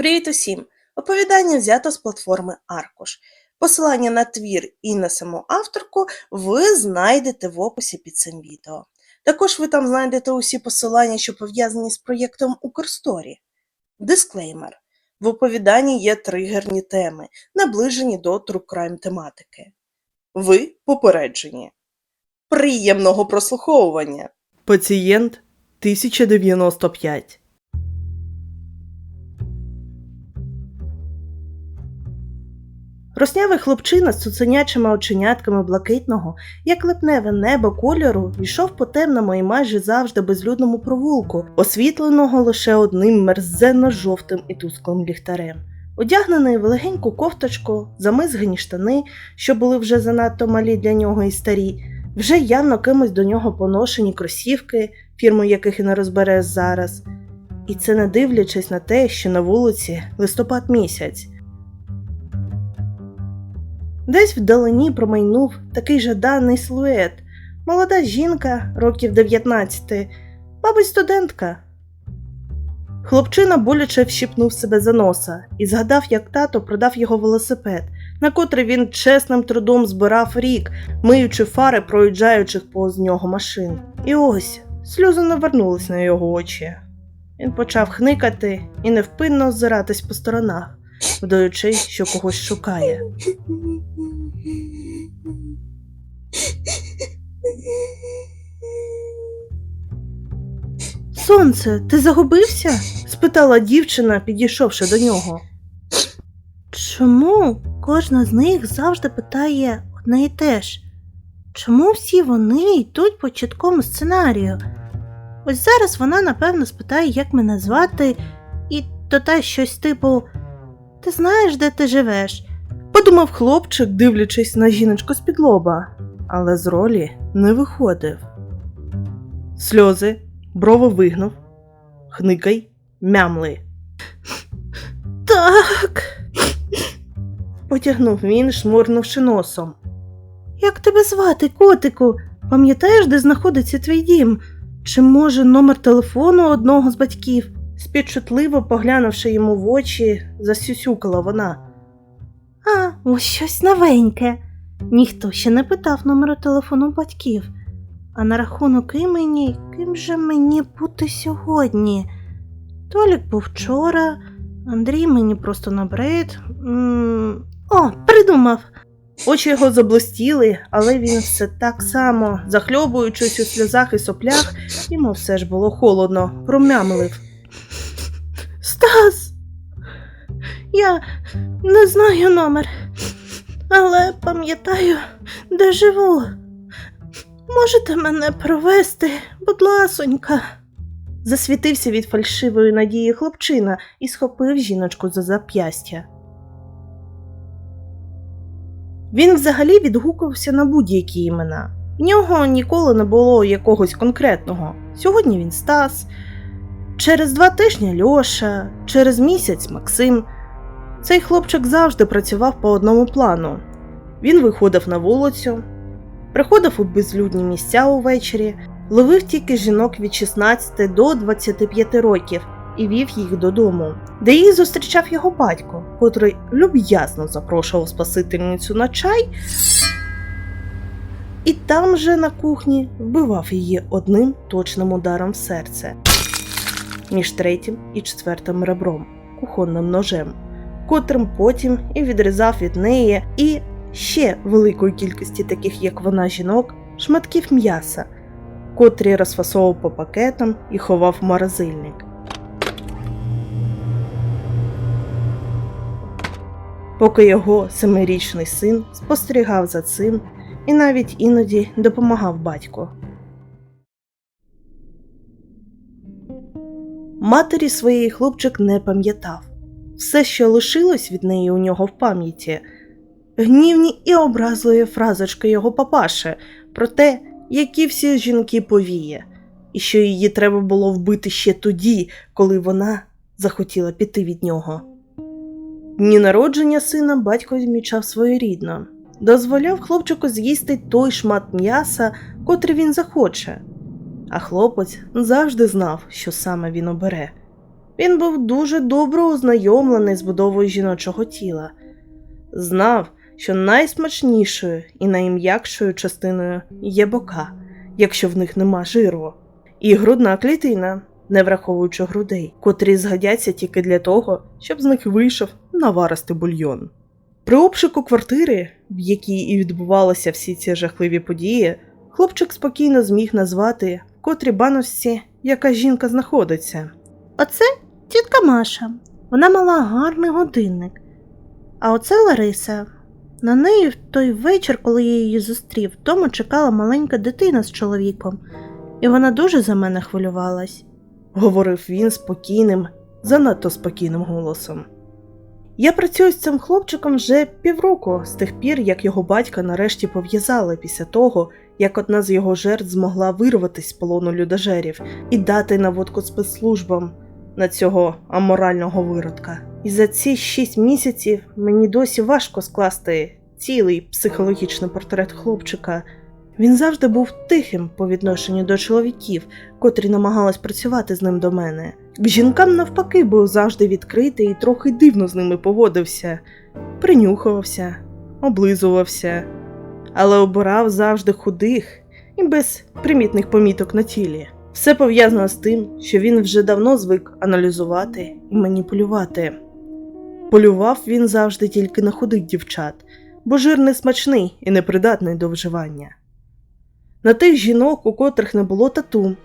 Привіт усім! Оповідання взято з платформи Аркуш. Посилання на твір і на саму авторку ви знайдете в описі під цим відео. Також ви там знайдете усі посилання, що пов'язані з проєктом Укрсторі. Дисклеймер. В оповіданні є тригерні теми, наближені до crime тематики. Ви попереджені. Приємного прослуховування! Пацієнт 1095 Роснявий хлопчина з цуценячими оченятками блакитного, як липневе небо кольору, йшов по темному і майже завжди безлюдному провулку, освітленого лише одним мерзенно-жовтим і тусклим ліхтарем. Одягнений в легеньку кофточку, замизгані штани, що були вже занадто малі для нього і старі, вже явно кимось до нього поношені кросівки, фірму яких і не розбереш зараз. І це не дивлячись на те, що на вулиці листопад місяць. Десь вдалині промайнув такий жаданий силует. Молода жінка, років 19, мабуть, студентка. Хлопчина боляче вщипнув себе за носа і згадав, як тато продав його велосипед, на котрий він чесним трудом збирав рік, миючи фари проїжджаючих повз нього машин. І ось сльози навернулись на його очі. Він почав хникати і невпинно озиратись по сторонах, вдаючи, що когось шукає. Сонце, ти загубився? спитала дівчина, підійшовши до нього. Чому кожна з них завжди питає одне і те ж? Чому всі вони йдуть по чіткому сценарію? Ось зараз вона, напевно, спитає, як мене звати, і додай щось типу Ти знаєш, де ти живеш? подумав хлопчик, дивлячись на жіночку з-під лоба, але з ролі не виходив. Сльози, брови вигнув, хникай, мямли. Так. потягнув він, шмурнувши носом. Як тебе звати, котику? Пам'ятаєш, де знаходиться твій дім? Чи може номер телефону одного з батьків? Співчутливо поглянувши йому в очі, засюсюкала вона. А, ось щось новеньке. Ніхто ще не питав номеру телефону батьків. А на рахунок імені, ким же мені бути сьогодні? Толік був вчора, Андрій мені просто набрид. О, придумав. Очі його заблистіли, але він все так само, захльобуючись у сльозах і соплях, йому все ж було холодно, промямлив. Стас! Я не знаю номер, але пам'ятаю, де живу. Можете мене провести, будь ласонька. Засвітився від фальшивої надії хлопчина і схопив жіночку за зап'ястя. Він взагалі відгукувався на будь-які імена. В нього ніколи не було якогось конкретного. Сьогодні він Стас, через два тижні Льоша, через місяць Максим. Цей хлопчик завжди працював по одному плану. Він виходив на вулицю, приходив у безлюдні місця увечері, ловив тільки жінок від 16 до 25 років і вів їх додому, де їх зустрічав його батько, котрий люб'язно запрошував спасительницю на чай, і там же на кухні вбивав її одним точним ударом в серце між третім і четвертим ребром, кухонним ножем, котрим потім і відрізав від неї і ще великої кількості таких, як вона, жінок, шматків м'яса, котрі розфасовував по пакетам і ховав в морозильник. Поки його семирічний син спостерігав за цим і навіть іноді допомагав батьку. Матері своєї хлопчик не пам'ятав. Все, що лишилось від неї у нього в пам'яті, гнівні і образливі фразочки його папаши про те, які всі жінки повіє, і що її треба було вбити ще тоді, коли вона захотіла піти від нього. Дні народження сина батько відмічав своєрідно, дозволяв хлопчику з'їсти той шмат м'яса, котрий він захоче, а хлопець завжди знав, що саме він обере. Він був дуже добре ознайомлений з будовою жіночого тіла, знав, що найсмачнішою і найм'якшою частиною є бока, якщо в них нема жиру, і грудна клітина, не враховуючи грудей, котрі згодяться тільки для того, щоб з них вийшов наваристий бульйон. При обшуку квартири, в якій і відбувалися всі ці жахливі події, хлопчик спокійно зміг назвати котрій баночці яка жінка знаходиться. Оце тітка Маша. Вона мала гарний годинник. А оце Лариса. На неї в той вечір, коли я її зустрів, вдома чекала маленька дитина з чоловіком, і вона дуже за мене хвилювалась, говорив він спокійним, занадто спокійним голосом. Я працюю з цим хлопчиком вже півроку з тих пір, як його батька нарешті пов'язали після того, як одна з його жертв змогла вирватися з полону людожерів і дати наводку спецслужбам на цього аморального виродка. І за ці шість місяців мені досі важко скласти цілий психологічний портрет хлопчика. Він завжди був тихим по відношенню до чоловіків, котрі намагались працювати з ним до мене. Жінкам, навпаки, був завжди відкритий і трохи дивно з ними поводився, принюхувався, облизувався, але обирав завжди худих і без примітних поміток на тілі. Все пов'язано з тим, що він вже давно звик аналізувати і маніпулювати. Полював він завжди тільки на худих дівчат, бо жир не смачний і непридатний до вживання. На тих жінок, у котрих не було тату,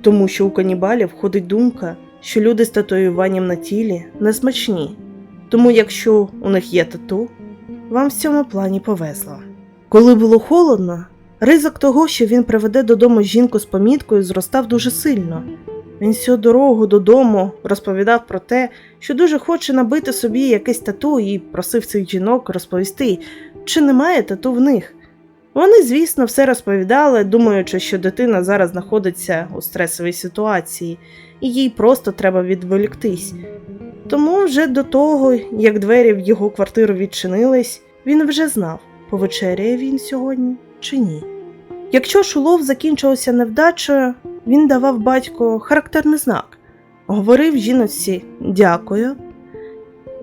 тому що у канібалів ходить думка, що люди з татуюванням на тілі не смачні, тому якщо у них є тату, вам в цьому плані повезло. Коли було холодно, ризик того, що він приведе додому жінку з поміткою, зростав дуже сильно. Він всю дорогу додому розповідав про те, що дуже хоче набити собі якесь тату і просив цих жінок розповісти, чи немає тату в них. Вони, звісно, все розповідали, думаючи, що дитина зараз знаходиться у стресовій ситуації, і їй просто треба відволіктись. Тому вже до того, як двері в його квартиру відчинились, він вже знав, повечеряє він сьогодні чи ні. Якщо шулов закінчився невдачею, він давав батьку характерний знак, говорив жіночці дякую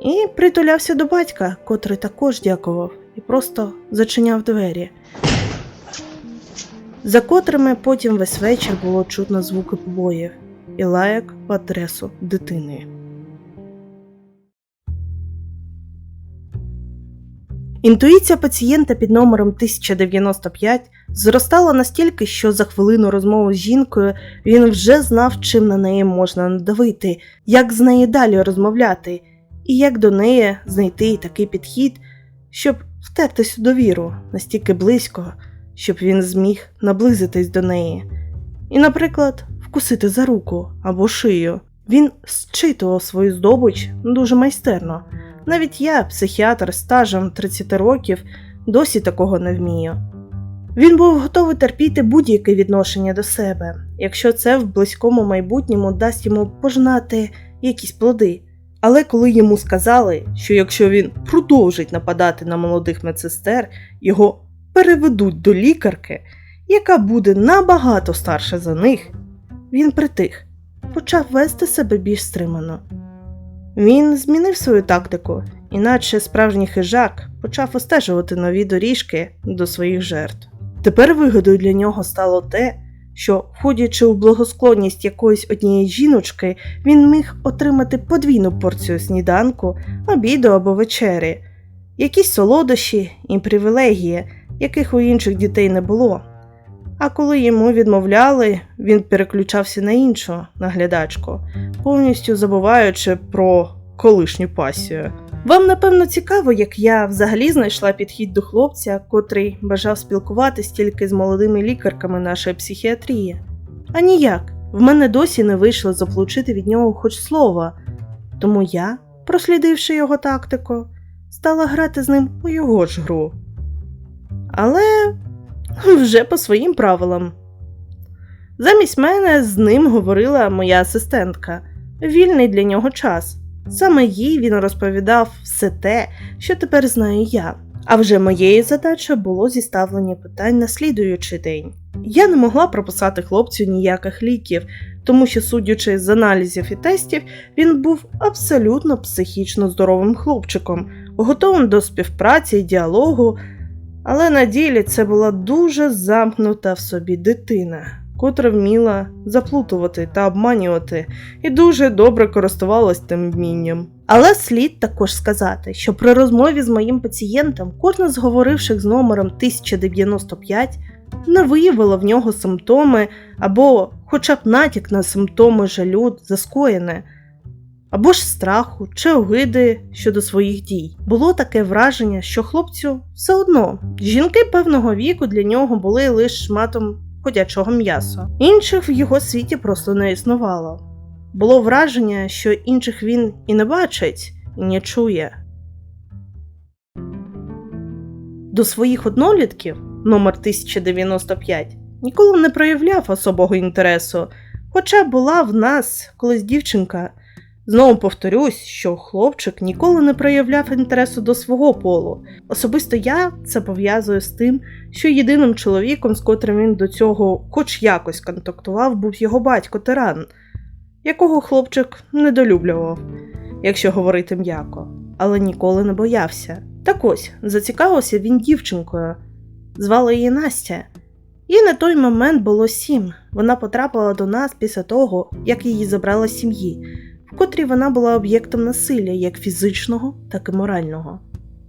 і притулявся до батька, котрий також дякував і просто зачиняв двері, за котрими потім весь вечір було чутно звуки побоїв і лаяк в адресу дитини. Інтуїція пацієнта під номером 1095 зростала настільки, що за хвилину розмови з жінкою він вже знав, чим на неї можна надавити, як з нею далі розмовляти, і як до неї знайти такий підхід, щоб втертись у довіру настільки близько, щоб він зміг наблизитись до неї. І, наприклад, вкусити за руку або шию. Він зчитував свою здобич дуже майстерно. Навіть я, психіатр стажем 30 років, досі такого не вмію. Він був готовий терпіти будь-яке відношення до себе, якщо це в близькому майбутньому дасть йому пожнати якісь плоди. Але коли йому сказали, що якщо він продовжить нападати на молодих медсестер, його переведуть до лікарки, яка буде набагато старша за них, він притих, почав вести себе більш стримано. Він змінив свою тактику, іначе справжній хижак почав остежувати нові доріжки до своїх жертв. Тепер вигодою для нього стало те, що, входячи у благосклонність якоїсь однієї жіночки, він міг отримати подвійну порцію сніданку, обіду або вечері, якісь солодощі і привілегії, яких у інших дітей не було. А коли йому відмовляли, він переключався на іншу наглядачку, повністю забуваючи про колишню пасію. Вам, напевно, цікаво, як я взагалі знайшла підхід до хлопця, котрий бажав спілкуватись тільки з молодими лікарками нашої психіатрії. А ніяк, в мене досі не вийшло заполучити від нього хоч слова, тому я, прослідивши його тактику, стала грати з ним у його ж гру. Але вже по своїм правилам. Замість мене з ним говорила моя асистентка вільний для нього час. Саме їй він розповідав все те, що тепер знаю я. А вже моєю задачею було зіставлення питань на слідуючий день. Я не могла прописати хлопцю ніяких ліків, тому що, судячи з аналізів і тестів, він був абсолютно психічно здоровим хлопчиком, готовим до співпраці і діалогу, але на ділі це була дуже замкнута в собі дитина, котра вміла заплутувати та обманювати і дуже добре користувалась тим вмінням. Але слід також сказати, що при розмові з моїм пацієнтом кожна з говоривших з номером 1095 не виявила в нього симптоми або хоча б натяк на симптоми жалю за скоєне, або ж страху чи огиди щодо своїх дій. Було таке враження, що хлопцю все одно жінки певного віку для нього були лише шматом ходячого м'яса. Інших в його світі просто не існувало. Було враження, що інших він і не бачить, і не чує. До своїх однолітків номер 1095 ніколи не проявляв особого інтересу, хоча була в нас колись дівчинка. Знову повторюсь, що хлопчик ніколи не проявляв інтересу до свого полу. Особисто я це пов'язую з тим, що єдиним чоловіком, з котрим він до цього хоч якось контактував, був його батько тиран, якого хлопчик недолюблював, якщо говорити м'яко, але ніколи не боявся. Так ось зацікавився він дівчинкою, звали її Настя. І на той момент було сім. Вона потрапила до нас після того, як її забрали з сім'ї, в котрій вона була об'єктом насилля як фізичного, так і морального.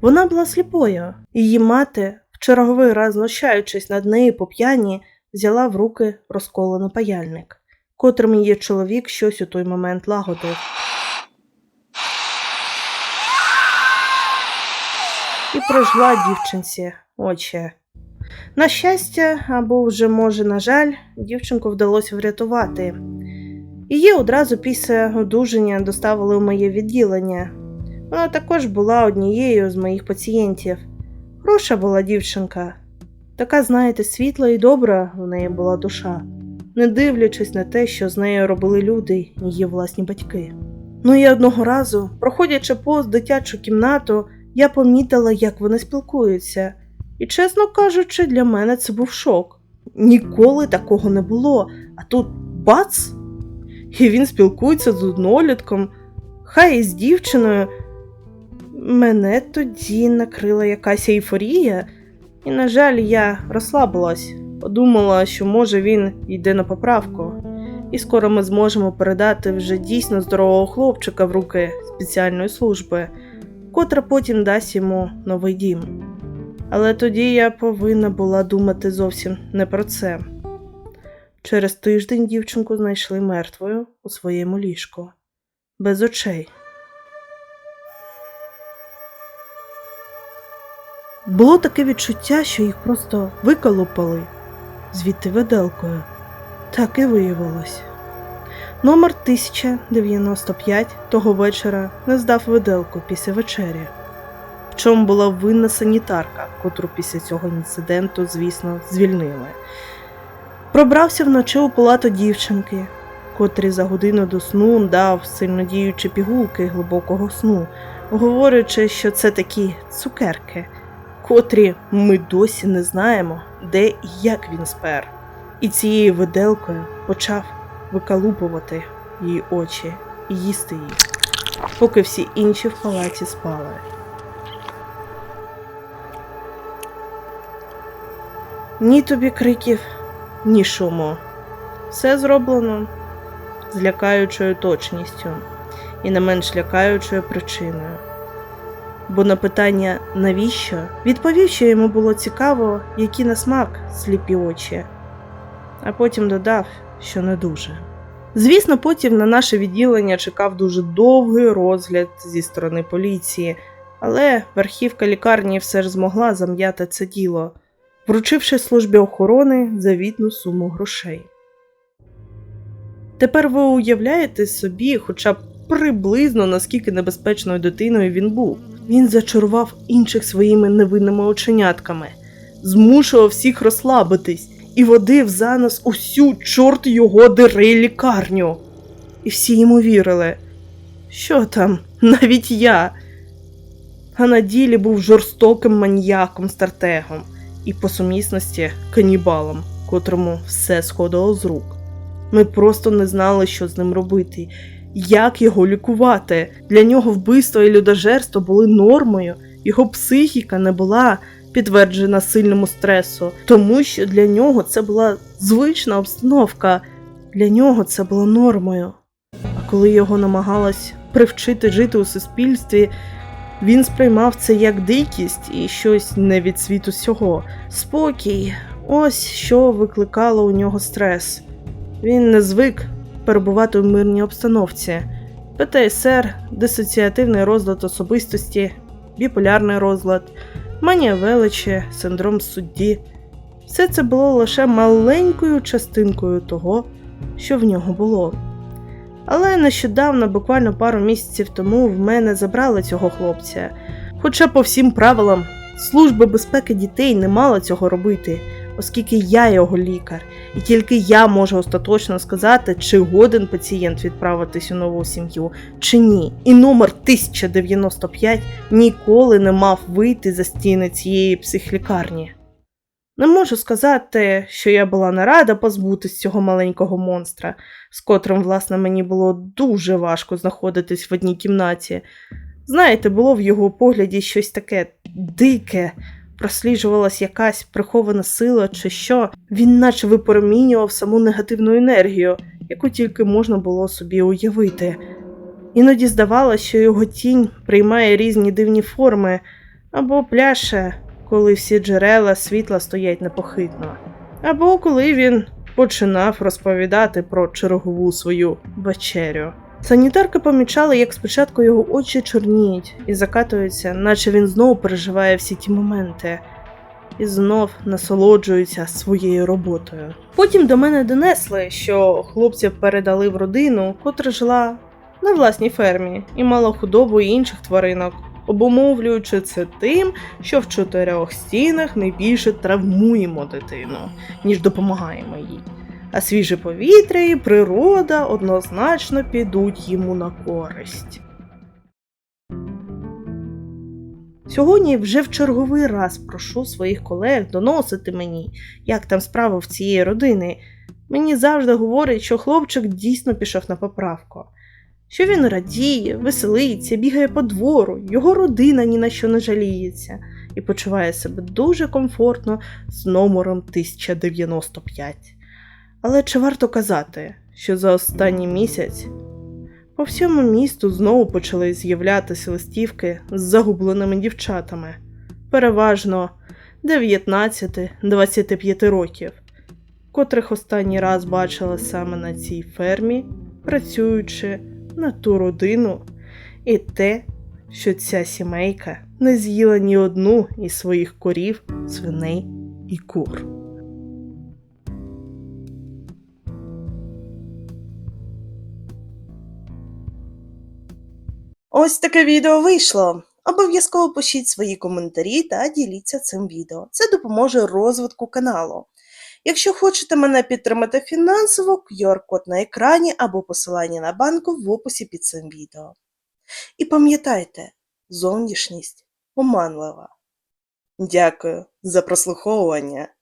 Вона була сліпою, її мати, в черговий раз знущаючись над нею по п'яні, взяла в руки розколений паяльник, котрим її чоловік щось у той момент лагодив. І прожгла дівчинці очі. На щастя, або вже, може, на жаль, дівчинку вдалося врятувати. Її одразу після одужання доставили у моє відділення. Вона також була однією з моїх пацієнтів. Хороша була дівчинка. Така, знаєте, світла і добра в неї була душа, не дивлячись на те, що з нею робили люди, її власні батьки. Ну і одного разу, проходячи повз дитячу кімнату, я помітила, як вони спілкуються. І, чесно кажучи, для мене це був шок. Ніколи такого не було, а тут бац! І він спілкується з однолітком, хай і з дівчиною. Мене тоді накрила якась ейфорія, і, на жаль, я розслабилась, подумала, що може він йде на поправку, і скоро ми зможемо передати вже дійсно здорового хлопчика в руки спеціальної служби, котра потім дасть йому новий дім. Але тоді я повинна була думати зовсім не про це. Через тиждень дівчинку знайшли мертвою у своєму ліжку, без очей. Було таке відчуття, що їх просто виколупали звідти виделкою. Так і виявилось. Номер 1095 того вечора не здав виделку після вечері в чому була винна санітарка, котру після цього інциденту, звісно, звільнили. Пробрався вночі у палату дівчинки, котрий за годину до сну дав сильнодіючі пігулки глибокого сну, говорячи, що це такі цукерки, котрі ми досі не знаємо, де і як він спер. І цією виделкою почав викалупувати її очі і їсти їх, поки всі інші в палаті спали. Ні тобі криків, ні шуму. Все зроблено з лякаючою точністю і не менш лякаючою причиною. Бо на питання навіщо відповів, що йому було цікаво, які на смак сліпі очі, а потім додав, що не дуже. Звісно, потім на наше відділення чекав дуже довгий розгляд зі сторони поліції, але верхівка лікарні все ж змогла зам'яти це діло вручивши службі охорони завітну суму грошей. Тепер ви уявляєте собі, хоча б приблизно наскільки небезпечною дитиною він був. Він зачарував інших своїми невинними оченятками, змушував всіх розслабитись і водив за нас усю чорт його дери лікарню. І всі йому вірили. Що там, навіть я. А на ділі був жорстоким маніяком стратегом і по сумісності канібалом, котрому все сходило з рук. Ми просто не знали, що з ним робити, як його лікувати. Для нього вбивство і людожерство були нормою, його психіка не була підтверджена сильному стресу, тому що для нього це була звична обстановка, для нього це було нормою. А коли його намагалась привчити жити у суспільстві, він сприймав це як дикість і щось не від світу сього. Спокій, ось що викликало у нього стрес. Він не звик перебувати в мирній обстановці. ПТСР, дисоціативний розлад особистості, біполярний розлад, манія величі, синдром судді. Все це було лише маленькою частинкою того, що в нього було. Але нещодавно, буквально пару місяців тому, в мене забрали цього хлопця. Хоча по всім правилам Служба безпеки дітей не мала цього робити, оскільки я його лікар, і тільки я можу остаточно сказати, чи годен пацієнт відправитись у нову сім'ю, чи ні. І номер 1095 ніколи не мав вийти за стіни цієї психлікарні. Не можу сказати, що я була не рада позбутись цього маленького монстра, з котрим, власне, мені було дуже важко знаходитись в одній кімнаті. Знаєте, було в його погляді щось таке дике, просліджувалась якась прихована сила чи що. Він наче випромінював саму негативну енергію, яку тільки можна було собі уявити. Іноді здавалося, що його тінь приймає різні дивні форми або пляше, коли всі джерела світла стоять непохитно, або коли він починав розповідати про чергову свою вечерю. Санітарка помічала, як спочатку його очі чорніють і закатуються, наче він знову переживає всі ті моменти і знов насолоджується своєю роботою. Потім до мене донесли, що хлопців передали в родину, котра жила на власній фермі і мала худобу і інших тваринок, обумовлюючи це тим, що в чотирьох стінах ми більше травмуємо дитину, ніж допомагаємо їй а свіже повітря і природа однозначно підуть йому на користь. Сьогодні вже в черговий раз прошу своїх колег доносити мені, як там справа в цієї родини. Мені завжди говорять, що хлопчик дійсно пішов на поправку, що він радіє, веселиться, бігає по двору, його родина ні на що не жаліється і почуває себе дуже комфортно з номером 1095. Але чи варто казати, що за останній місяць по всьому місту знову почали з'являтися листівки з загубленими дівчатами, переважно 19-25 років, котрих останній раз бачила саме на цій фермі, працюючи на ту родину, і те, що ця сімейка не з'їла ні одну із своїх корів, свиней і кур. Ось таке відео вийшло. Обов'язково пишіть свої коментарі та діліться цим відео. Це допоможе розвитку каналу. Якщо хочете мене підтримати фінансово, QR-код на екрані або посилання на банку в описі під цим відео. І пам'ятайте, зовнішність оманлива. Дякую за прослуховування.